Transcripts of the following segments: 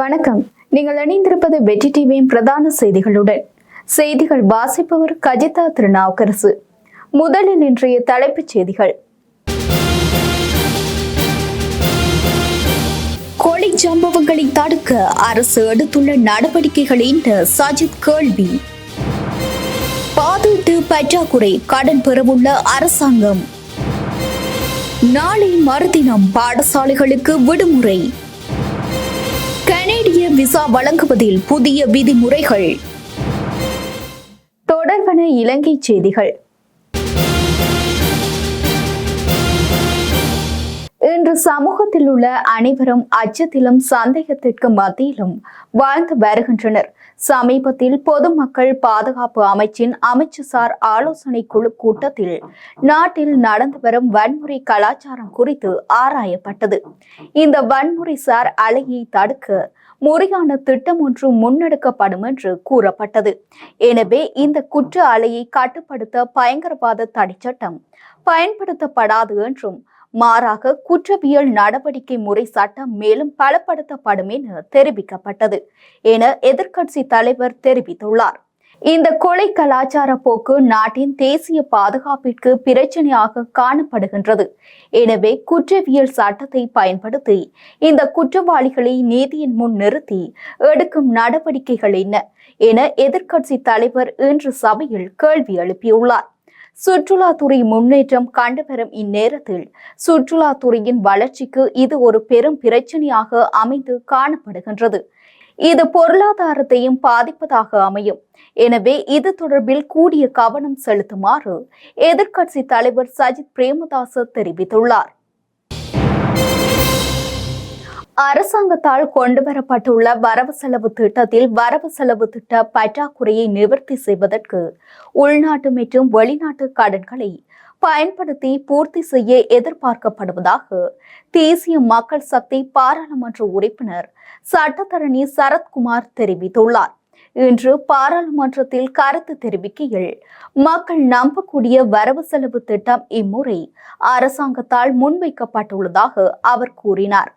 வணக்கம். நீங்கள் இணைந்திருப்பது வெற்றி டிவியின் பிரதான செய்திகளுடன். செய்திகள் வாசிப்பவர் கஜிதா திருநாவுக்கரசு. முதலில் இன்றைய தலைப்புச் செய்திகள். கொலை சம்பவங்களை தடுக்க அரசு எடுத்துள்ள நடவடிக்கைகள் என்று சஜித் கேள்வி. பாதீட்டு பற்றாக்குறை கடன் பெறவுள்ள அரசாங்கம். நாளை மறுதினம் பாடசாலைகளுக்கு விடுமுறை. விசா வழங்குவதில் புதிய விதிமுறைகள். தொடர்பன இலங்கை செய்திகள். இன்று சமூகத்தில் உள்ள அனைவரும் அச்சத்திலும் சந்தேகத்திற்கு மத்தியிலும் வாழ்ந்து வருகின்றனர். சமீபத்தில் பொதுமக்கள் பாதுகாப்பு அமைச்சின் அமைச்சுசார் ஆலோசனை குழு கூட்டத்தில் நாட்டில் நடந்து வரும் வன்முறை கலாச்சாரம் குறித்து ஆராயப்பட்டது. இந்த வன்முறை சார் அலையை தடுக்க முறையான திட்டம் ஒன்று முன்னெடுக்கப்படும் என்று கூறப்பட்டது. எனவே இந்த குற்ற அலையை கட்டுப்படுத்த பயங்கரவாத தடைச்சட்டம் பயன்படுத்தப்படாது என்றும் மாறாக குற்றவியல் நடவடிக்கை முறை சட்டம் மேலும் பலப்படுத்தப்படும் என தெரிவிக்கப்பட்டது என எதிர்க்கட்சி தலைவர் தெரிவித்துள்ளார். இந்த கொலை கலாச்சார போக்கு நாட்டின் தேசிய பாதுகாப்பிற்கு பிரச்சனையாக காணப்படுகின்றது. எனவே குற்றவியல் சட்டத்தை பயன்படுத்தி இந்த குற்றவாளிகளை நீதியின் முன் நிறுத்தி எடுக்கும் நடவடிக்கைகள் என்ன என எதிர்க்கட்சி தலைவர் இன்று சபையில் கேள்வி எழுப்பியுள்ளார். சுற்றுலாத்துறை முன்னேற்றம் கண்டுவரும் இந்நேரத்தில் சுற்றுலாத்துறையின் வளர்ச்சிக்கு இது ஒரு பெரும் பிரச்சனையாக அமைந்து காணப்படுகின்றது. இது பொருளாதாரத்தையும் பாதிப்பதாக அமையும். எனவே இது தொடர்பில் கூடிய கவனம் செலுத்துமாறு எதிர்க்கட்சி தலைவர் சஜித் பிரேமதாச தெரிவித்துள்ளார். அரசாங்கத்தால் கொண்டுவரப்பட்டுள்ள வரவு செலவு திட்டத்தில் வரவு செலவு திட்ட பற்றாக்குறையை நிவர்த்தி செய்வதற்கு உள்நாட்டு மற்றும் வெளிநாட்டு கடன்களை பயன்படுத்தி பூர்த்தி செய்ய எதிர்பார்க்கப்படுவதாக தேசிய மக்கள் சக்தி பாராளுமன்ற உறுப்பினர் சட்டத்தரணி சரத்குமார் தெரிவித்துள்ளார். இன்று பாராளுமன்றத்தில் கருத்து தெரிவிக்கையில் மக்கள் நம்பக்கூடிய வரவு செலவு திட்டம் இம்முறை அரசாங்கத்தால் முன்வைக்கப்பட்டுள்ளதாக அவர் கூறினார்.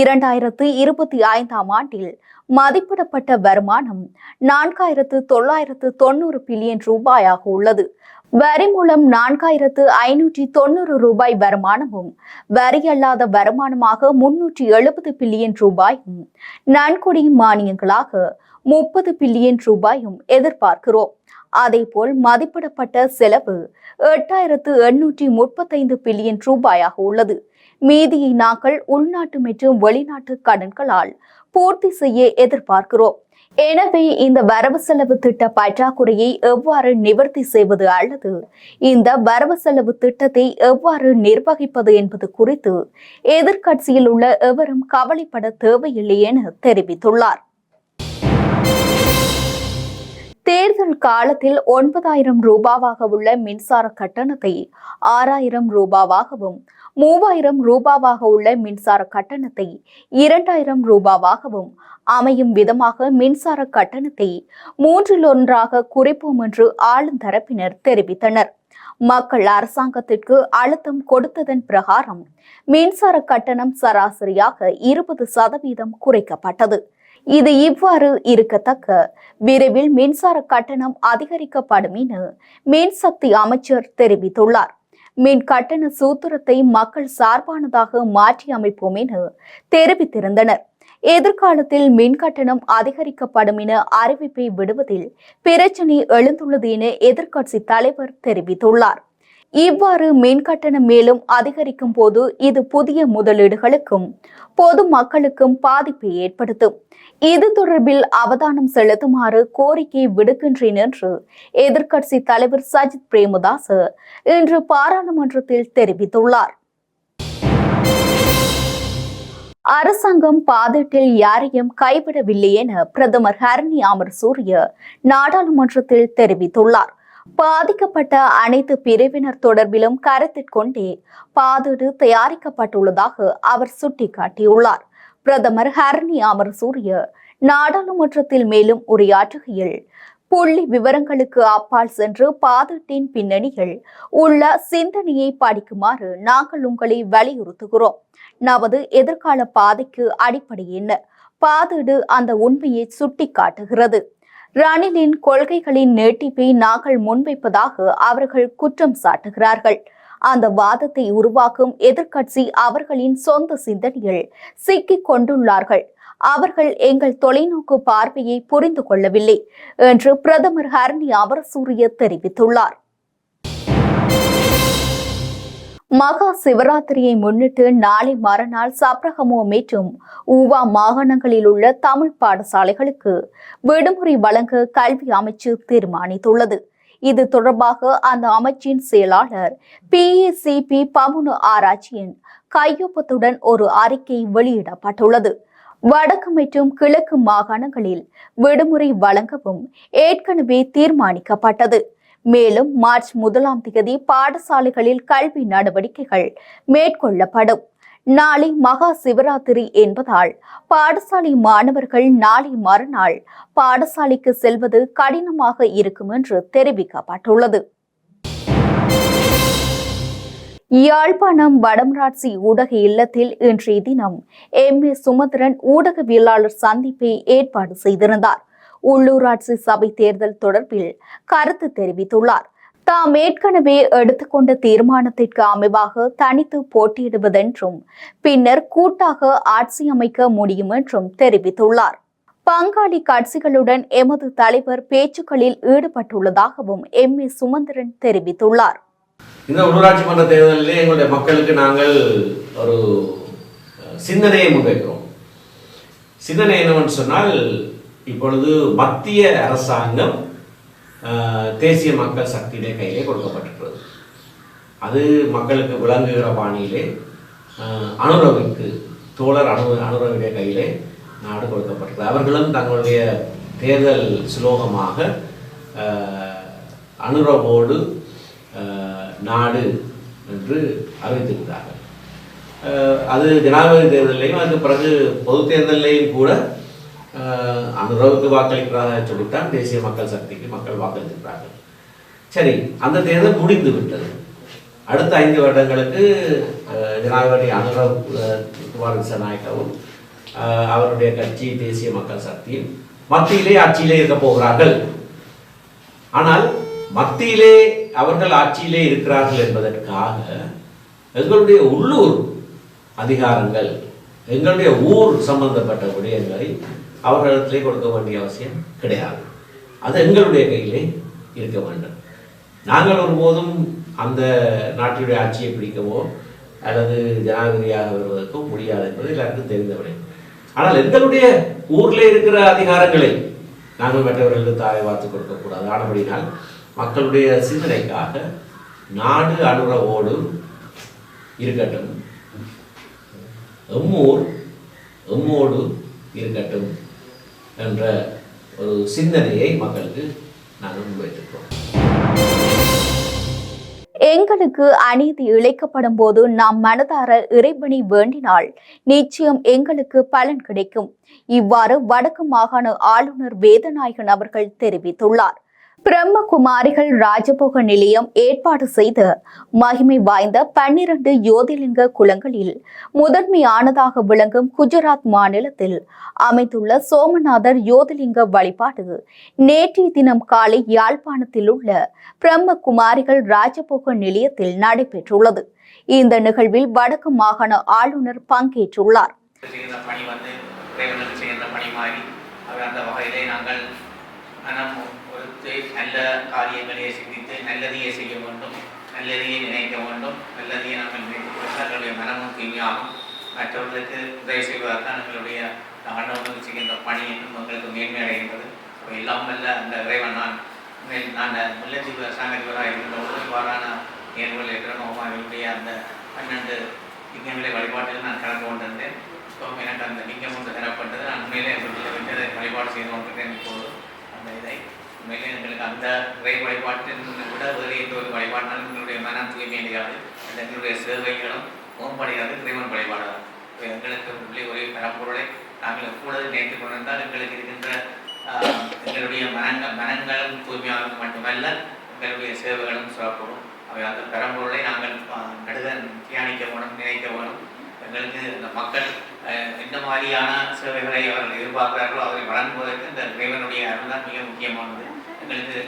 இரண்டாயிரத்து இருபத்தி ஐந்தாம் ஆண்டில் மதிப்பிடப்பட்ட வருமானம் நான்காயிரத்து தொள்ளாயிரத்து தொண்ணூறு பில்லியன் ரூபாயாக உள்ளது. வரி மூலம் நான்காயிரத்து ஐநூற்றி தொண்ணூறு ரூபாய் வருமானமும் வரி அல்லாத வருமானமாக முன்னூற்றி எழுபது பில்லியன் ரூபாயும் நன்கொடை மானியங்களாக முப்பது பில்லியன் ரூபாயும் எதிர்பார்க்கிறோம். அதேபோல் மதிப்பிடப்பட்ட செலவு எட்டாயிரத்து எண்ணூற்றி முப்பத்தைந்து பில்லியன் ரூபாயாக உள்ளது. மீதியை நாங்கள் உள்நாட்டு மற்றும் வெளிநாட்டு கடன்களால் பூர்த்தி செய்ய எதிர்பார்க்கிறோம். எனவே இந்த வரவு செலவு திட்ட பற்றாக்குறையை எவ்வாறு நிவர்த்தி செய்வது அல்லது இந்த வரவு செலவு திட்டத்தை எவ்வாறு நிர்வகிப்பது என்பது குறித்து எதிர்க்கட்சியில் உள்ள எவரும் கவலைப்பட தேவையில்லை என தெரிவித்துள்ளார். தேர்தல் காலத்தில் ஒன்பதாயிரம் ரூபாவாக உள்ள மின்சார கட்டணத்தை ஆறாயிரம் ரூபாவாகவும் மூவாயிரம் ரூபாவாக உள்ள மின்சார கட்டணத்தை இரண்டாயிரம் ரூபாவாகவும் அமையும் விதமாக மின்சார கட்டணத்தை மூன்றில் ஒன்றாக குறைப்போம் என்று ஆளும் தரப்பினர் தெரிவித்தனர். மக்கள் அரசாங்கத்திற்கு அழுத்தம் கொடுத்ததன் பிரகாரம் மின்சார கட்டணம் சராசரியாக இருபது சதவீதம் குறைக்கப்பட்டது. இது இவ்வாறு இருக்கத்தக்க விரைவில் மின்சார கட்டணம் அதிகரிக்கப்படும் என மின்சக்தி அமைச்சர் தெரிவித்துள்ளார். மின் கட்டண சூத்திரத்தை மக்கள் சார்பானதாக மாற்றி அமைப்போம் என தெரிவித்திருந்தனர். எதிர்காலத்தில் மின் கட்டணம் அதிகரிக்கப்படும் என அறிவிப்பை விடுவதில் பிரச்சினை எழுந்துள்ளது என எதிர்க்கட்சி தலைவர் தெரிவித்துள்ளார். இவ்வாறு மின் கட்டணம் மேலும் அதிகரிக்கும் போது இது புதிய முதலீடுகளுக்கும் பொது மக்களுக்கும் பாதிப்பை ஏற்படுத்தும். இது தொடர்பில் அவதானம் செலுத்துமாறு கோரிக்கை விடுக்கின்றேன் என்று எதிர்க்கட்சி தலைவர் சஜித் பிரேமதாஸ் இன்று பாராளுமன்றத்தில் தெரிவித்துள்ளார். அரசாங்கம் பாதீட்டில் யாரையும் கைவிடவில்லை என பிரதமர் ஹரணி அமர் சூரிய நாடாளுமன்றத்தில் தெரிவித்துள்ளார். பாதிக்கப்பட்ட அனைத்து பிரிவினர் தொடர்பிலும் கருத்திற்கொண்டே பாதீடு தயாரிக்கப்பட்டுள்ளதாக அவர் சுட்டிக்காட்டியுள்ளார். பிரதமர் ஹரணி அமர் சூரிய நாடாளுமன்றத்தில் மேலும் உரையாற்றுகையில் புள்ளி விவரங்களுக்கு அப்பால் சென்று பாதீட்டின் பின்னணியில் உள்ள சிந்தனையை படிக்குமாறு நாங்கள் உங்களை வலியுறுத்துகிறோம். நமது எதிர்கால பாதைக்கு அடிப்படை என்ன? பாதீடு அந்த உண்மையை சுட்டிக்காட்டுகிறது. ரணிலின் கொள்கைகளின் நீட்டிப்பை நாங்கள் முன்வைப்பதாக அவர்கள் குற்றம் சாட்டுகிறார்கள். அந்த வாதத்தை உருவாக்கும் எதிர்க்கட்சி அவர்களின் சொந்த சிந்தனையில் சிக்கிக் கொண்டுள்ளார்கள். அவர்கள் எங்கள் தொலைநோக்கு பார்வையை புரிந்து கொள்ளவில்லை என்று பிரதமர் ஹரணி அமரசூரிய தெரிவித்துள்ளார். மகா சிவராத்திரியை முன்னிட்டு நாளை மறுநாள் சப்ரகமோ மற்றும் ஊவா மாகாணங்களில் உள்ள தமிழ் பாடசாலைகளுக்கு விடுமுறை வழங்க கல்வி அமைச்சு தீர்மானித்துள்ளது. இது தொடர்பாக அந்த அமைச்சின் செயலாளர் பிஏசிபி பமுனு ஆராய்ச்சியின் கையொப்பத்துடன் ஒரு அறிக்கை வெளியிடப்பட்டுள்ளது. வடக்கு மற்றும் கிழக்கு மாகாணங்களில் விடுமுறை வழங்கவும் ஏற்கனவே தீர்மானிக்கப்பட்டது. மேலும் மார்ச் முதலாம் தேதி பாடசாலைகளில் கல்வி நடவடிக்கைகள் மேற்கொள்ளப்படும். நாளை மகா சிவராத்திரி என்பதால் பாடசாலை மாணவர்கள் நாளை மறுநாள் பாடசாலைக்கு செல்வது கடினமாக இருக்கும் என்று தெரிவிக்கப்பட்டுள்ளது. யாழ்ப்பாணம் வடமராட்சி ஊடக இல்லத்தில் இன்றைய தினம் எம். ஏ. சுமந்திரன் ஊடகவியலாளர் சந்திப்பை ஏற்பாடு செய்திருந்தார். உள்ளூராட்சி சபை தேர்தல் தொடர்பில் கருத்து தெரிவித்துள்ளார். தாம் ஏற்கனவே எடுத்துக்கொண்ட தீர்மானத்திற்கு அமைவாக தனித்து போட்டியிடுவதென்றும் பின்னர் கூட்டாக ஆட்சி அமைக்க முடியும் என்றும் தெரிவித்துள்ளார். பங்காளி கட்சிகளுடன் எமது தலைவர் பேச்சுக்களில் ஈடுபட்டுள்ளதாகவும் எம். ஏ. சுமந்திரன் தெரிவித்துள்ளார். இந்த உள்ளூராட்சி மன்ற தேர்தலிலே எங்களுடைய மக்களுக்கு நாங்கள் ஒரு சிந்தனையை முன்வைக்கிறோம். சிந்தனை என்னவென்று சொன்னால் இப்பொழுது மத்திய அரசாங்கம் தேசிய மக்கள் சக்தியிலே கையிலே கொடுக்கப்பட்டிருக்கிறது. அது மக்களுக்கு விளங்குகிற பாணியிலே அஹ், அனுரவிற்கு தோழர் அனு அனுரவிடைய கையிலே நாடு கொடுக்கப்பட்டிருக்கிறது. அவர்களும் தங்களுடைய தேர்தல் சுலோகமாக அனுரவோடு நாடு என்று அறிவித்திருக்கிறார்கள். அது ஜனாதிபதி தேர்தலையும் அதுக்கு பிறகு பொது தேர்தலையும் கூட அந்த அனுரவுக்கு வாக்களிக்கிறதாக சொல்லித்தான் தேசிய மக்கள் சக்திக்கு மக்கள் வாக்களித்திருக்கிறார்கள். சரி அந்த தேர்தல் முடிந்து விட்டது. அடுத்த ஐந்து வருடங்களுக்கு ஜனாதிபதி அனுரவ் குமார் திசாநாயக்கவும் அவருடைய கட்சி தேசிய மக்கள் சக்தியும் மத்தியிலே ஆட்சியிலே இருக்க போகிறார்கள். ஆனால் மத்தியிலே அவர்கள் ஆட்சியிலே இருக்கிறார்கள் என்பதற்காக எங்களுடைய உள்ளூர் அதிகாரங்கள் எங்களுடைய ஊர் சம்பந்தப்பட்ட விடயங்களை அவர்களிடத்திலே கொடுக்க வேண்டிய அவசியம் கிடையாது. அது எங்களுடைய கையிலே இருக்க வேண்டும். நாங்கள் ஒருபோதும் அந்த நாட்டினுடைய ஆட்சியை பிடிக்கவோ அல்லது ஜனாதிபதியாக வருவதற்கோ முடியாது என்பது எல்லாருக்கும் தெரிந்தவரை ஆனால் எங்களுடைய ஊரில் இருக்கிற அதிகாரங்களை நாங்கள் மற்றவர்களுக்கு தாயை வார்த்து கொடுக்கக்கூடாது. ஆனபடினால் மக்களுடைய சிந்தனைக்காக நாடு அனுரவோடு இருக்கட்டும். எம்மூர் எம்மோடு இருக்கட்டும் என்ற ஒரு சிந்தனையை மக்களுக்கு நாங்கள் முன்வைத்திருக்கிறோம். எங்களுக்கு அநீதி இழைக்கப்படும் போது நாம் மனதார இறைவனை வேண்டினால் நிச்சயம் எங்களுக்கு பலன் கிடைக்கும். இவ்வாறு வடக்கு மாகாண ஆளுநர் வேதநாயகன் அவர்கள் தெரிவித்துள்ளார். பிரம்மகுமாரிகள் ராஜபோக நிலையம் ஏற்பாடு செய்த மகிமை வாய்ந்த பன்னிரண்டு யோதிலிங்க குளங்களில் முதன்மையானதாக விளங்கும் குஜராத் மாநிலத்தில் அமைந்துள்ள சோமநாதர் யோதிலிங்க வழிபாடு நேற்றைய தினம் காலை யாழ்ப்பாணத்தில் உள்ள பிரம்மகுமாரிகள் ராஜபோக நிலையத்தில் நடைபெற்றுள்ளது. இந்த நிகழ்வில் வடக்கு மாகாண ஆளுநர் பங்கேற்றுள்ளார். அந்த வகையிலே நாங்கள் கொடுத்து நல்ல காரியங்களையே சிந்தித்து நல்லதையே செய்ய வேண்டும் நல்லதையே நினைக்க வேண்டும் நல்லதையே நாங்கள் நினைத்து கொண்டால் மனமும் தீமையாகும். மற்றவர்களுக்கு உதவி செய்வதற்கான எங்களுடைய ஆண்டவனுக்கு செய்கின்ற பணி என்றும் எங்களுக்கு மேன்மை அடைகின்றது. அப்போ எல்லாம் வல்ல அந்த இறைவன் நான் நான் முல்லத்தீவு அரசாங்கத்திவராக இருக்கின்ற உதவிவாரான இவ்வாறான நிகழ்வுகள் இருக்கிறோம் அந்த பன்னெண்டு லிங்கங்களை வழிபாட்டில் நான் கலந்து கொண்டிருந்தேன். இப்போ எனக்கு அந்த லிங்கம் ஒன்று தரப்பட்டது. நான் உண்மையிலே வீட்டில் விட்டு வழிபாடு செய்து கொண்டிருக்கேன் இப்போது. அந்த இதை உண்மையிலே எங்களுக்கு அந்த இறை வழிபாட்டின் கூட வேறு எந்த ஒரு வழிபாட்டினாலும் எங்களுடைய மனம் தூய்மையடையாது அந்த எங்களுடைய சேவைகளும் ஓம்படையாது இறைவன் வழிபாடாகும் இப்போ எங்களுக்கு உள்ளே ஒரே பரம்பொருளை நாங்கள் எப்பொழுது நினைத்து கொண்டிருந்தால் எங்களுக்கு இருக்கின்ற எங்களுடைய மனங்கள் மனங்களும் தூய்மையாக மட்டுமல்ல எங்களுடைய சேவைகளும் சிறப்படும் அவை அந்த பெரம்பொருளை நாங்கள் நடுத தியானிக்க வேணும் நினைக்க வேணும். எங்களுக்கு இந்த மக்கள் எந்த மாதிரியான சேவைகளை அவர்கள் எதிர்பார்க்கிறார்களோ அதை வழங்குவதற்கு இந்த இறைவனுடைய அருள் தான் மிக முக்கியமானது. எங்களுக்கு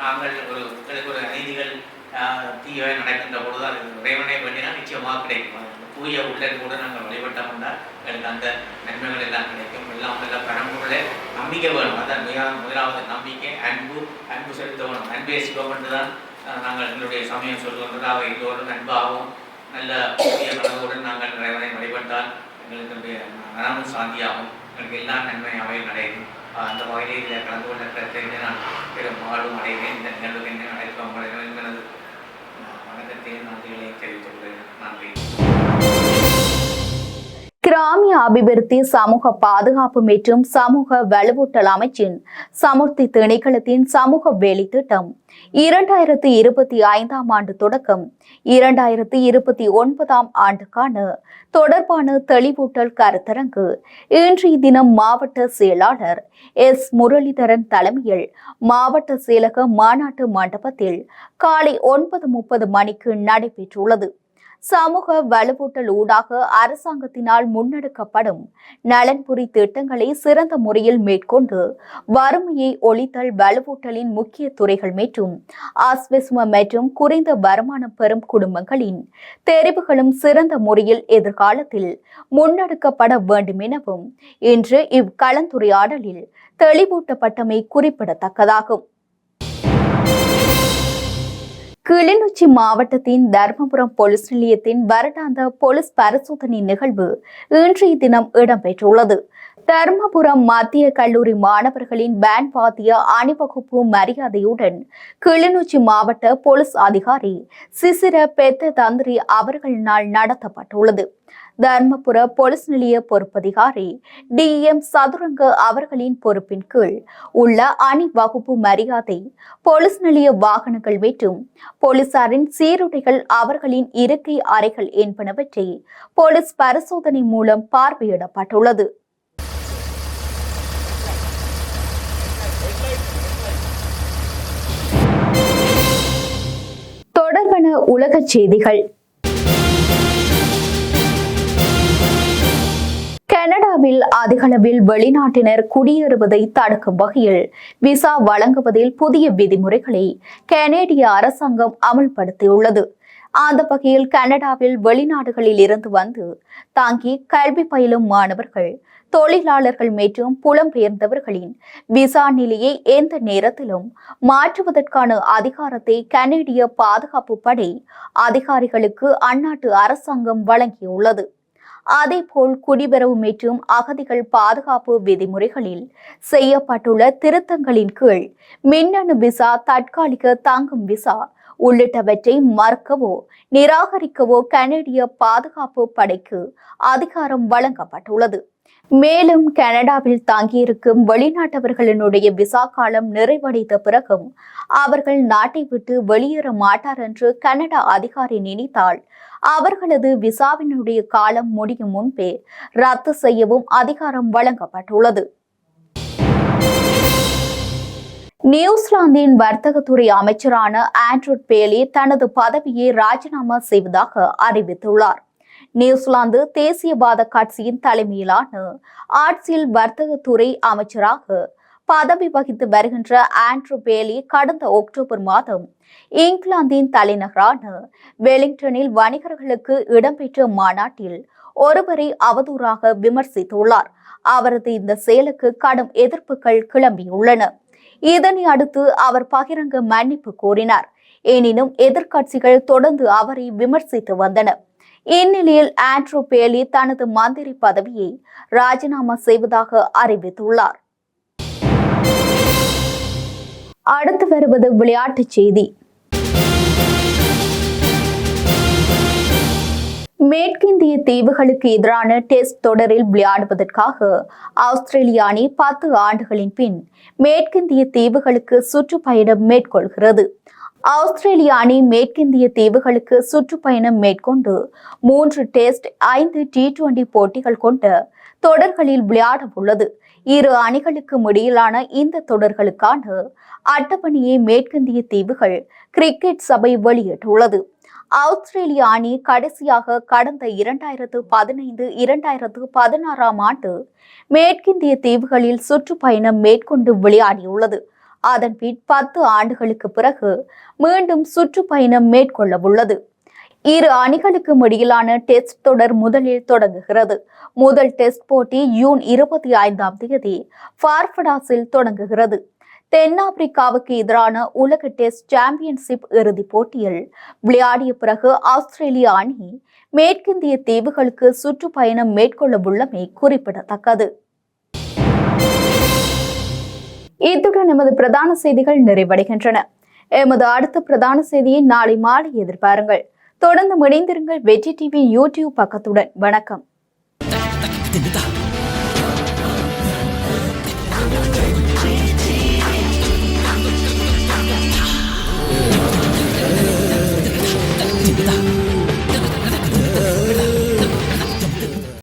நாங்கள் ஒரு எங்களுக்கு ஒரு அநீதிகள் அஹ், தீயவை நடக்கின்ற பொழுது அது இறைவனை பண்ணினால் நிச்சயமாக கிடைக்கும். தூய உள்ளன் கூட நாங்கள் வழிபட்டோம்னா எங்களுக்கு அந்த நன்மைகள் எல்லாம் கிடைக்கும். எல்லாம் நல்ல பரம்பொருளை நம்பிக்கை வேணும். அதான் முதலாவது நம்பிக்கை அன்பு அன்பு செலுத்த வேணும் அன்பே சிவம் என்று தான் நாங்கள் எங்களுடைய சமயம் சொல்லுகின்றது அவை எல்லோரும் அன்பாகவும் நல்ல புதிய நாங்கள் இறைவனை வழிபட்டால் எங்களுக்கு மனமும் சாந்தியாகும். எங்களுக்கு எல்லா நன்மையாகவே நடைபெறும் அந்த வகையில் இதில் கலந்து கொள்ள கருத்தை நான் பெரும் மகளும் அடைவேன். இந்த நிகழ்வுக்கு என்ன அழைப்பு உங்களை எனது வணக்கத்தையும் நன்றிகளையும் தெரிவித்துக் கொள்கிறேன். நன்றி. கிராமிய அபிவிருத்தி சமூக பாதுகாப்பு மற்றும் சமூக வலுவூட்டல் அமைச்சின் சமுர்த்தி திணைக்களத்தின் சமூக வேலை திட்டம். இரண்டாயிரத்தி இருபத்தி ஐந்தாம் ஆண்டு தொடக்கம். இரண்டாயிரத்தி இருபத்தி ஒன்பதாம் ஆண்டுக்கான தொடர்பான தெளிவூட்டல் கருத்தரங்கு இன்றைய தினம் மாவட்ட செயலாளர் எஸ். முரளிதரன் தலைமையில் மாவட்ட செயலக மாநாட்டு மண்டபத்தில் காலை ஒன்பது முப்பது மணிக்கு நடைபெற்றுள்ளது. சமூக வலுவூட்டல் ஊடாக அரசாங்கத்தினால் முன்னெடுக்கப்படும் நலன்புரி திட்டங்களை சிறந்த முறையில் மேற்கொண்டு வறுமையை ஒழித்தல் வலுவூட்டலின் முக்கிய துறைகள் மற்றும் ஆஸ்வெஸ்ம மற்றும் குறைந்த வருமானம் பெறும் குடும்பங்களின் தெரிவுகளும் சிறந்த முறையில் எதிர்காலத்தில் முன்னெடுக்கப்பட வேண்டும் எனவும் இன்று இவ்கலந்துரையாடலில் தெளிவூட்டப்பட்டமை குறிப்பிடத்தக்கதாகும். கிளிநொச்சி மாவட்டத்தின் தர்மபுரம் போலீஸ் நிலையத்தின் வருடாந்த போலீஸ் பரிசோதனை நிகழ்வு இன்றைய தினம் இடம்பெற்றுள்ளது. தர்மபுரம் மத்திய கல்லூரி மாணவர்களின் பேண்ட் வாத்திய அணிவகுப்பு மரியாதையுடன் கிளிநொச்சி மாவட்ட போலீஸ் அதிகாரி சிசிர பெத்த தந்திரி அவர்கள் நாள் நடத்தப்பட்டுள்ளது. தர்மபுர போலீஸ் நிலைய பொறுப்பதிகாரி டி எம் சதுரங்க அவர்களின் பொறுப்பின் கீழ் உள்ள அணிவகுப்பு மரியாதை போலீஸ் நிலைய வாகனங்கள் மற்றும் போலீசாரின் சீருடைகள் அவர்களின் இருக்கை அறைகள் என்பனவற்றை போலீஸ் பரிசோதனை மூலம் பார்வையிடப்பட்டுள்ளது. தொடர்பன உலகச் செய்திகள். கனடாவில் அதிகளவில் வெளிநாட்டினர் குடியேறுவதை தடுக்கும் வகையில் விசா வழங்குவதில் புதிய விதிமுறைகளை கனேடிய அரசாங்கம் அமல்படுத்தியுள்ளது. அந்த வகையில் கனடாவில் வெளிநாடுகளில் இருந்து வந்து தாங்கி கல்வி பயிலும் மாணவர்கள் தொழிலாளர்கள் மற்றும் புலம்பெயர்ந்தவர்களின் விசா நிலையை எந்த நேரத்திலும் மாற்றுவதற்கான அதிகாரத்தை கனேடிய பாதுகாப்பு படை அதிகாரிகளுக்கு அந்நாட்டு அரசாங்கம் வழங்கியுள்ளது. அதேபோல் குடிபெறவு மற்றும் அகதிகள் பாதுகாப்பு விதிமுறைகளில் செய்யப்பட்டுள்ள திருத்தங்களின் கீழ் மின்னணு விசா தற்காலிக தங்கும் விசா உள்ளிட்டவற்றை மறுக்கவோ நிராகரிக்கவோ கனேடிய பாதுகாப்பு படைக்கு அதிகாரம் வழங்கப்பட்டுள்ளது. மேலும் கனடாவில் தங்கியிருக்கும் வெளிநாட்டவர்களினுடைய விசா காலம் நிறைவடைந்த பிறகும் அவர்கள் நாட்டை விட்டு வெளியேற மாட்டார் என்று கனடா அதிகாரி நினைத்தால் அவர்களது விசாவினுடைய காலம் முடியும் முன்பே ரத்து செய்யவும் அதிகாரம் வழங்கப்பட்டுள்ளது. நியூசிலாந்தின் வர்த்தகத்துறை அமைச்சரான ஆண்ட்ரூட் பேலி தனது பதவியை ராஜினாமா செய்வதாக அறிவித்துள்ளார். நியூசிலாந்து தேசியவாத கட்சியின் தலைமையிலான ஆட்சியில் வர்த்தகத்துறை அமைச்சராக பதவி வகித்து வருகின்ற ஆண்ட்ரூ பேலி கடந்த அக்டோபர் மாதம் இங்கிலாந்தின் தலைநகரான வெலிங்டனில் வணிகர்களுக்கு இடம்பெற்ற மாநாட்டில் ஒருவரை அவதூறாக விமர்சித்துள்ளார். அவரது இந்த செயலுக்கு கடும் எதிர்ப்புகள் கிளம்பியுள்ளன. இதனை அடுத்து அவர் பகிரங்க மன்னிப்பு கோரினார். எனினும் எதிர்க்கட்சிகள் தொடர்ந்து அவரை விமர்சித்து வந்தன. இந்நிலையில் ஆண்ட்ரூ பேலி தனது மந்திரி பதவியை ராஜினாமா செய்வதாக அறிவித்துள்ளார். அடுத்து வருவது விளையாட்டுச் செய்தி. மேற்கிந்திய தீவுகளுக்கு எதிரான டெஸ்ட் தொடரில் விளையாடுவதற்காக ஆஸ்திரேலிய அணி பத்து ஆண்டுகளின் பின் மேற்கிந்திய தீவுகளுக்கு சுற்றுப்பயணம் மேற்கொள்கிறது. ஆஸ்திரேலிய அணி மேற்கிந்திய தீவுகளுக்கு சுற்றுப்பயணம் மேற்கொண்டு மூன்று டெஸ்ட் ஐந்து டி டுவெண்டி போட்டிகள் கொண்ட தொடர்களில் விளையாட உள்ளது இரு அணிகளுக்கும் இடையிலான இந்த தொடர்களுக்கான அட்டப்பணியை மேற்கிந்திய தீவுகள் கிரிக்கெட் சபை வெளியிட்டுள்ளது. ஆஸ்திரேலிய அணி கடைசியாக கடந்த இரண்டாயிரத்து பதினைந்து இரண்டாயிரத்து பதினாறாம் ஆண்டு மேற்கிந்திய தீவுகளில் சுற்றுப்பயணம் மேற்கொண்டு விளையாடியுள்ளது. அதன் பின் பத்து ஆண்டுகளுக்கு பிறகு மீண்டும் சுற்றுப்பயணம் மேற்கொள்ள உள்ளது இரு அணிகளுக்கும் இடையிலான டெஸ்ட் தொடர் முதலில் தொடங்குகிறது. முதல் டெஸ்ட் போட்டி ஜூன் இருபத்தி ஐந்தாம் தேதி ஃபார்படாஸில் தொடங்குகிறது. தென்னாப்பிரிக்காவுக்கு எதிரான உலக டெஸ்ட் சாம்பியன்ஷிப் இறுதிப் போட்டியில் விளையாடிய பிறகு ஆஸ்திரேலிய அணி மேற்கிந்திய தீவுகளுக்கு சுற்றுப்பயணம் மேற்கொள்ள உள்ளமை குறிப்பிடத்தக்கது. இத்துடன் எமது பிரதான செய்திகள் நிறைவடைகின்றன. எமது அடுத்த பிரதான செய்தியை நாளை மாலை எதிர்பாருங்கள். தொடர்ந்து இணைந்திருங்கள் வெற்றி டிவி யூடியூப் பக்கத்துடன். வணக்கம்.